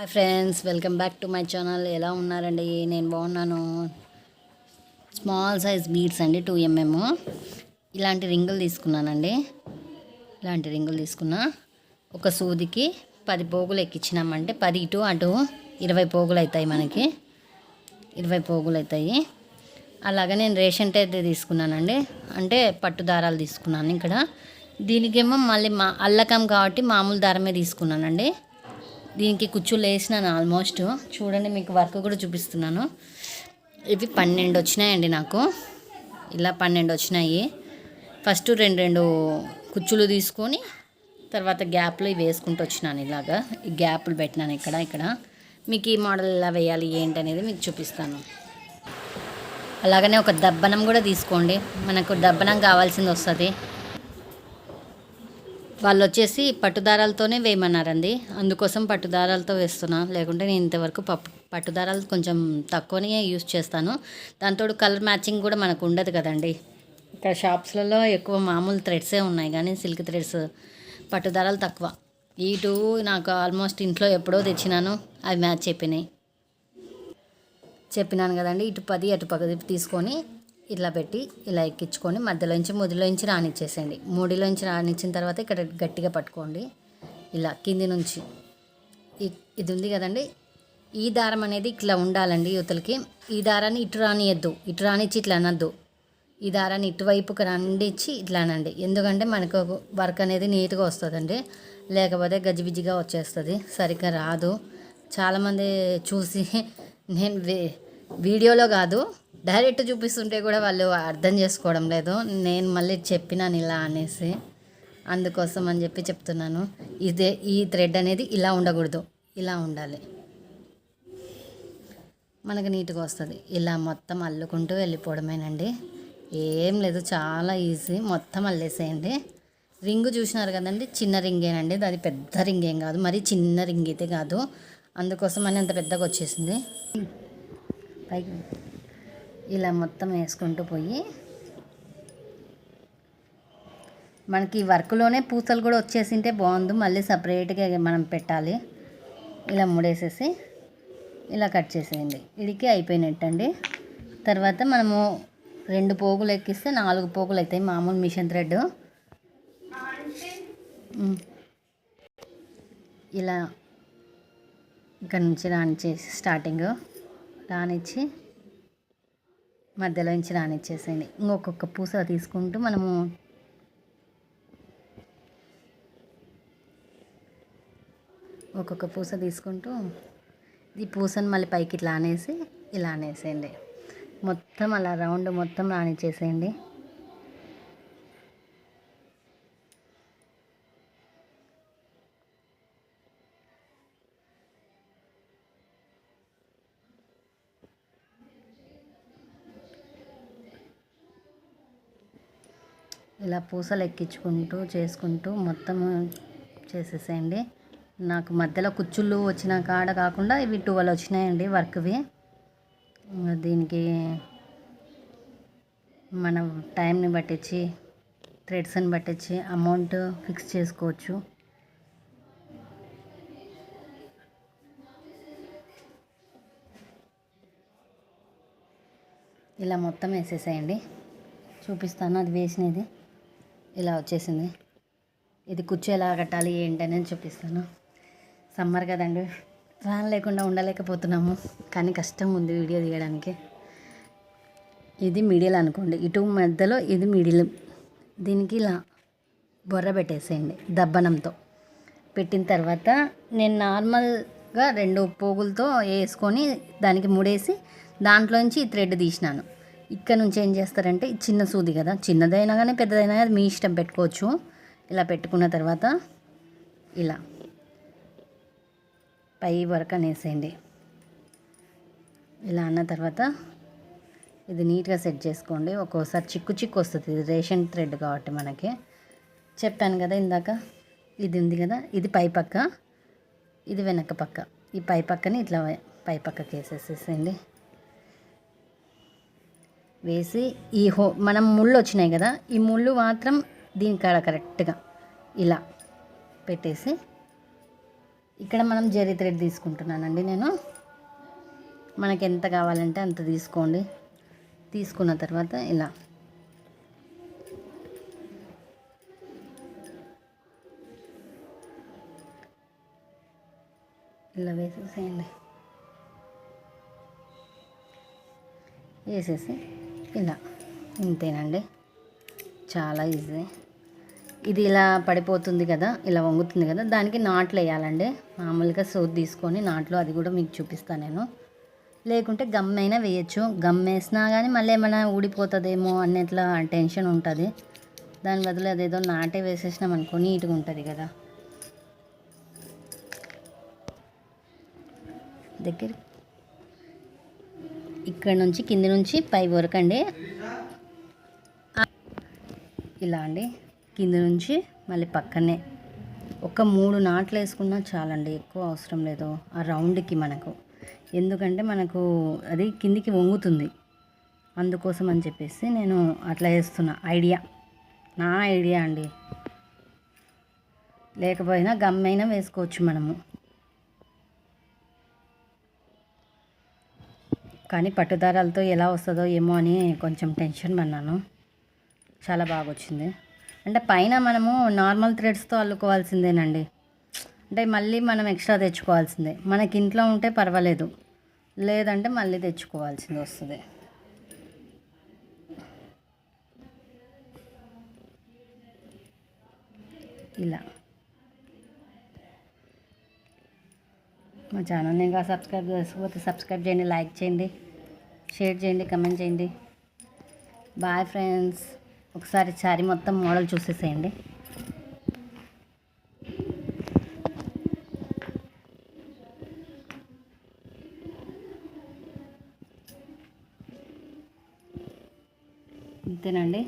Hi friends welcome back to my channel. ఎలా ఉన్నారండి? నేను బాగున్నాను. స్మాల్ సైజ్ బీడ్స్ అండి టూ ఎంఎం. ఇలాంటి రింగులు తీసుకున్నానండి. ఇలాంటి రింగులు తీసుకున్నా. ఒక సూదికి పది పోగులు ఎక్కించినామంటే పది ఇటు అటు ఇరవై పోగులు అవుతాయి మనకి. ఇరవై పోగులు అవుతాయి. అలాగే నేను రేషన్ టైప్ తీసుకున్నానండి. అంటే పట్టు దారాలు తీసుకున్నాను ఇక్కడ. దీనికేమో మళ్ళీ మా అల్లకం కాబట్టి మామూలు దారమే తీసుకున్నానండి. దీనికి కుచ్చులు వేసినాను ఆల్మోస్ట్ చూడండి మీకు వర్క్ కూడా చూపిస్తున్నాను. ఇవి పన్నెండు వచ్చినాయండి నాకు. ఇలా పన్నెండు వచ్చినాయి. ఫస్ట్ రెండు రెండు కుచ్చులు తీసుకొని తర్వాత గ్యాప్లు ఇవి వేసుకుంటూ వచ్చినాను ఇలాగా. ఈ గ్యాప్లు పెట్టినాను ఇక్కడ ఇక్కడ. మీకు ఈ మోడల్ ఎలా వేయాలి ఏంటి అనేది మీకు చూపిస్తాను. అలాగనే ఒక దబ్బనం కూడా తీసుకోండి. మనకు దబ్బనం కావాల్సింది వస్తుంది. వాళ్ళు వచ్చేసి పట్టుదారాలతోనే వేయమన్నారండి. అందుకోసం పట్టుదారాలతో వేస్తున్నా. లేకుంటే నేను ఇంతవరకు పప్పు పట్టుదారాలు కొంచెం తక్కువనే యూస్ చేస్తాను. దాంతో కలర్ మ్యాచింగ్ కూడా మనకు ఉండదు కదండి. ఇక్కడ షాప్స్లలో ఎక్కువ మామూలు థ్రెడ్సే ఉన్నాయి. కానీ సిల్క్ థ్రెడ్స్ పట్టుదారాలు తక్కువ. ఈ టూ నాకు ఆల్మోస్ట్ ఇంట్లో ఎప్పుడో తెచ్చినాను. అవి మ్యాచ్ చెప్పినాయి చెప్పినాను కదండి. ఇటు పది అటు పది తీసుకొని ఇట్లా పెట్టి ఇలా ఎక్కించుకొని మధ్యలోంచి ముదిలోంచి రానిచ్చేసేయండి. మూడిలోంచి రానిచ్చిన తర్వాత ఇక్కడ గట్టిగా పట్టుకోండి. ఇలా కింది నుంచి. ఇది ఉంది కదండి. ఈ దారం అనేది ఇట్లా ఉండాలండి యువతలకి. ఈ దారాన్ని ఇటు రానియద్దు. ఇటు రానిచ్చి ఇట్లా అనద్దు. ఈ దారాన్ని ఇటువైపుకి రండిచ్చి ఇట్లా అనండి. ఎందుకంటే మనకు వర్క్ అనేది నీట్గా వస్తుందండి. లేకపోతే గజిబిజిగా వచ్చేస్తుంది. సరిగ్గా రాదు. చాలామంది చూసి నేను వీడియోలో కాదు. డైరెక్ట్ చూపిస్తుంటే కూడా వాళ్ళు అర్థం చేసుకోవడం లేదు. నేను మళ్ళీ చెప్పినాను ఇలా అనేసి అందుకోసం అని చెప్పి చెప్తున్నాను. ఇదే ఈ థ్రెడ్ అనేది ఇలా ఉండకూడదు. ఇలా ఉండాలి. మనకు నీట్గా వస్తుంది. ఇలా మొత్తం అల్లుకుంటూ వెళ్ళిపోవడమేనండి. ఏం లేదు చాలా ఈజీ. మొత్తం అల్లేసేయండి. రింగు చూసినారు కదండి చిన్న రింగేనండి. అది పెద్ద రింగ్ ఏం కాదు. మరి చిన్న రింగ్ అయితే కాదు. అందుకోసం అని అంత పెద్దగా వచ్చేసింది. పైకి ఇలా మొత్తం వేసుకుంటూ పోయి మనకి వర్క్లోనే పూసలు కూడా వచ్చేసింటే బాగుంది మళ్ళీ సపరేట్గా మనం పెట్టాలి. ఇలా ముడేసేసి ఇలా కట్ చేసేయండి. ఇడికి అయిపోయినట్టండి. తర్వాత మనము రెండు పోగులు ఎక్కిస్తే నాలుగు పోగులు అవుతాయి. మామూలు మిషన్ థ్రెడ్. ఇలా ఇక్కడ నుంచి రానిచ్చేసి స్టార్టింగ్ రానిచ్చి మధ్యలో నుంచి రానిచ్చేసేయండి. ఇంకొక పూస తీసుకుంటూ మనము ఒక్కొక్క పూస తీసుకుంటూ ఈ పూసను మళ్ళీ పైకి ఇట్లా అనేసి ఇలా అనేసేయండి. మొత్తం అలా రౌండ్ మొత్తం రానిచ్చేసేయండి. ఇలా పూసలు ఎక్కించుకుంటూ చేసుకుంటూ మొత్తం చేసేసేయండి. నాకు మధ్యలో కుచ్చుళ్ళు వచ్చిన కాడ కాకుండా ఇవి టువల్ వచ్చినాయండి వర్క్వి. దీనికి మనం టైంని పట్టించి థ్రెడ్స్ని పట్టించి అమౌంట్ ఫిక్స్ చేసుకోవచ్చు. ఇలా మొత్తం వేసేసేయండి. చూపిస్తాను అది వేసినది. ఇలా వచ్చేసింది. ఇది కుర్చీ ఎలా కట్టాలి ఏంటనేది చూపిస్తాను. సమ్మర్ కదండి. ఫ్యాన్ లేకుండా ఉండలేకపోతున్నాము. కానీ కష్టం ఉంది వీడియో తీయడానికి. ఇది మిడిల్ అనుకోండి. ఇటు మధ్యలో ఇది మిడిల్. దీనికి ఇలా బొర్ర పెట్టేసేయండి దబ్బనంతో. పెట్టిన తర్వాత నేను నార్మల్గా రెండు పోగులతో వేసుకొని దానికి ముడేసి దాంట్లోంచి ఈ థ్రెడ్ తీసినాను. ఇక్కడ నుంచి ఏం చేస్తారంటే చిన్న సూది కదా చిన్నదైనా కానీ పెద్దదైనా కానీ మీ ఇష్టం పెట్టుకోవచ్చు. ఇలా పెట్టుకున్న తర్వాత ఇలా పై వరకు అనేసేయండి. ఇలా అన్న తర్వాత ఇది నీట్గా సెట్ చేసుకోండి. ఒక్కోసారి చిక్కు చిక్కు వస్తుంది. ఇది రేషన్ థ్రెడ్ కాబట్టి మనకి. చెప్పాను కదా ఇందాక ఇది ఉంది కదా ఇది పై పక్క ఇది వెనక పక్క. ఈ పై పక్కని ఇట్లా పై పక్కకి వేసేసేసేయండి వేసి ఈ హో మనం ముళ్ళు వచ్చినాయి కదా ఈ ముళ్ళు మాత్రం దీని కాడ కరెక్ట్గా ఇలా పెట్టేసి ఇక్కడ మనం జరీ థ్రెడ్ తీసుకుంటున్నానండి నేను. మనకి ఎంత కావాలంటే అంత తీసుకోండి. తీసుకున్న తర్వాత ఇలా. ఇలా వేసేసేయండి. వేసేసి ఇలా ఇంతేనండి. చాలా ఈజీ. ఇది ఇలా పడిపోతుంది కదా ఇలా వంగుతుంది కదా దానికి నాట్లు వేయాలండి. మామూలుగా సోత్ తీసుకొని నాట్లు అది కూడా మీకు చూపిస్తాను నేను. లేకుంటే గమ్ అయినా వేయచ్చు. గమ్ వేసినా కానీ మళ్ళీ ఏమైనా ఊడిపోతుందేమో అన్నట్లా టెన్షన్ ఉంటుంది. దాని బదులు అదేదో నాటే వేసేసినాం అనుకో నీట్గా ఉంటుంది కదా. దగ్గర ఇక్కడ నుంచి కింది నుంచి పై వరకు అండి. ఇలా అండి. కింది నుంచి మళ్ళీ పక్కనే. ఒక మూడు నాట్లు వేసుకున్నా చాలండి ఎక్కువ అవసరం లేదు. ఆ రౌండ్కి మనకు. ఎందుకంటే మనకు అది కిందికి వంగుతుంది. అందుకోసం అని చెప్పేసి నేను అట్లా వేస్తున్నా. ఐడియా. నా ఐడియా అండి. లేకపోయినా గమ్మైనా వేసుకోవచ్చు మనము. కానీ పట్టుదారాలతో ఎలా వస్తుందో ఏమో అని కొంచెం టెన్షన్ పడినాను చాలా బాగా వచ్చింది అంటే పైన మనము నార్మల్ థ్రెడ్స్తో అల్లుకోవాల్సిందేనండి. అంటే మళ్ళీ మనం ఎక్స్ట్రా తెచ్చుకోవాల్సిందే. మనకి ఇంట్లో ఉంటే పర్వాలేదు. లేదంటే మళ్ళీ తెచ్చుకోవాల్సింది వస్తుంది. ఇలా. మా ఛానల్ని ఇంకా సబ్స్క్రైబ్ చేసుకోకపోతే సబ్స్క్రైబ్ చేయండి లైక్ చేయండి షేర్ చేయండి కమెంట్ చేయండి. Bye friends. ఒకసారి శారీ మొత్తం మోడల్ చూసేసేయండి. ఇంతేనండి?